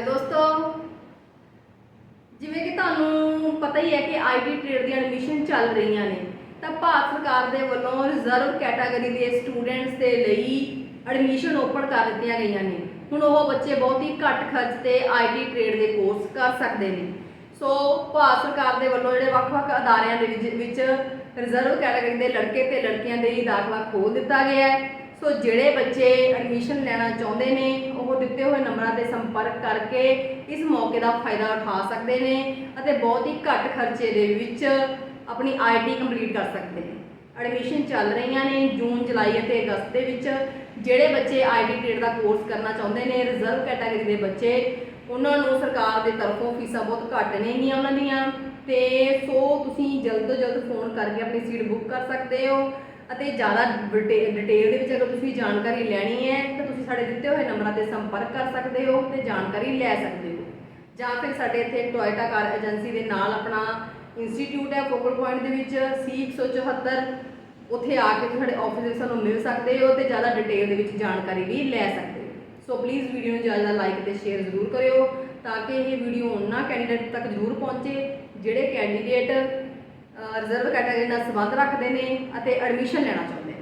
Hello ਦੋਸਤੋ। ਜਿਵੇਂ ਕਿ ਤੁਹਾਨੂੰ ਪਤਾ ਹੀ ਹੈ ਕਿ ਆਈਟੀ ਟ੍ਰੇਡ ਦੀਆਂ ਐਡਮਿਸ਼ਨ ਚੱਲ ਰਹੀਆਂ ਨੇ, ਤਾਂ ਭਾਰਤ ਸਰਕਾਰ ਦੇ ਵੱਲੋਂ ਰਿਜ਼ਰਵ ਕੈਟਾਗਰੀ ਦੇ ਸਟੂਡੈਂਟਸ ਦੇ ਲਈ ਐਡਮਿਸ਼ਨ ਓਪਨ ਕਰ ਦਿੱਤੀਆਂ ਗਈਆਂ ਨੇ। ਹੁਣ ਉਹ ਬੱਚੇ ਬਹੁਤ ਹੀ ਘੱਟ ਖਰਚ ਤੇ ਆਈਟੀ ਟ੍ਰੇਡ ਦੇ ਕੋਰਸ ਕਰ ਸਕਦੇ ਨੇ। ਸੋ ਭਾਰਤ ਸਰਕਾਰ ਦੇ ਵੱਲੋਂ ਜਿਹੜੇ ਵੱਖ-ਵੱਖ ਅਦਾਰਿਆਂ ਦੇ ਵਿੱਚ- ਰਿਜ਼ਰਵ ਕੈਟਾਗਰੀ ਦੇ ਲੜਕੇ ਤੇ ਲੜਕੀਆਂ ਦੇ ਲਈ ਦਾਖਲਾ ਖੋਲ ਦਿੱਤਾ ਗਿਆ ਹੈ। ਸੋ ਜਿਹੜੇ ਬੱਚੇ ਐਡਮਿਸ਼ਨ ਲੈਣਾ ਚਾਹੁੰਦੇ ਨੇ, ਉਹ ਦਿੱਤੇ ਹੋਏ ਨੰਬਰਾਂ ਤੇ ਸੰਪਰਕ ਕਰਕੇ ਇਸ ਮੌਕੇ ਦਾ ਫਾਇਦਾ ਉਠਾ ਸਕਦੇ ਨੇ ਅਤੇ ਬਹੁਤ ਹੀ ਘੱਟ ਖਰਚੇ ਦੇ ਵਿੱਚ ਆਪਣੀ ਆਈਟੀ ਕੰਪਲੀਟ ਕਰ ਸਕਦੇ ਨੇ। ਐਡਮਿਸ਼ਨ ਚੱਲ ਰਹੀਆਂ ਨੇ ਜੂਨ, ਜੁਲਾਈ ਅਤੇ ਅਗਸਤ ਦੇ ਵਿੱਚ। ਜਿਹੜੇ ਬੱਚੇ ਆਈਟੀ ਟ੍ਰੇਡ ਦਾ ਕੋਰਸ ਕਰਨਾ ਚਾਹੁੰਦੇ ਨੇ ਰਿਜ਼ਰਵ ਕੈਟਾਗਰੀ ਦੇ ਬੱਚੇ, ਉਹਨਾਂ ਨੂੰ ਸਰਕਾਰ ਦੇ ਤਰਫੋਂ ਫੀਸਾਂ ਬਹੁਤ ਘੱਟ ਨੇਗੀਆਂ ਉਹਨਾਂ ਦੀਆਂ। ਤੇ ਸੋ ਤੁਸੀਂ ਜਲਦ ਤੋਂ ਜਲਦ ਫੋਨ ਕਰਕੇ ਆਪਣੀ ਸੀਟ ਬੁੱਕ ਕਰ ਸਕਦੇ ਹੋ। ਅਤੇ ਜ਼ਿਆਦਾ ਡਿਟੇਲ ਦੇ ਵਿੱਚ ਅਗਰ ਤੁਸੀਂ ਜਾਣਕਾਰੀ ਲੈਣੀ ਹੈ, ਤਾਂ ਤੁਸੀਂ ਸਾਡੇ ਦਿੱਤੇ ਹੋਏ ਨੰਬਰਾਂ ਤੇ ਸੰਪਰਕ ਕਰ ਸਕਦੇ ਹੋ ਤੇ ਜਾਣਕਾਰੀ ਲੈ ਸਕਦੇ ਹੋ। ਜਾਂ ਫਿਰ ਸਾਡੇ ਇੱਥੇ ਟੋਇਟਾ ਕਾਰ ਏਜੰਸੀ ਦੇ ਨਾਲ ਆਪਣਾ ਇੰਸਟੀਚਿਊਟ ਹੈ ਫੋਕਲ ਪੁਆਇੰਟ ਦੇ ਵਿੱਚ C174 ਉੱਥੇ ਆ ਕੇ ਸਾਡੇ ਆਫਿਸ ਵਿੱਚ ਸਾਨੂੰ ਮਿਲ ਸਕਦੇ ਹੋ ਤੇ ਜ਼ਿਆਦਾ ਡਿਟੇਲ ਦੇ ਵਿੱਚ ਜਾਣਕਾਰੀ ਵੀ ਲੈ ਸਕਦੇ ਹੋ। ਸੋ ਪਲੀਜ਼ ਵੀਡੀਓ ਨੂੰ ਜ਼ਿਆਦਾ ਲਾਈਕ ਤੇ ਸ਼ੇਅਰ ਜ਼ਰੂਰ ਕਰਿਓ ਤਾਂ ਕਿ ਇਹ ਵੀਡੀਓ ਉਹਨਾਂ ਕੈਂਡੀਡੇਟ ਤੱਕ ਜ਼ਰੂਰ ਪਹੁੰਚੇ ਜਿਹੜੇ ਕੈਂਡੀਡੇਟ ਰਿਜ਼ਰਵ ਕੈਟਾਗਰੀ ਨਾਲ ਸੰਬੰਧ ਰੱਖਦੇ ਨੇ ਅਤੇ ਐਡਮਿਸ਼ਨ ਲੈਣਾ ਚਾਹੁੰਦੇ ਨੇ।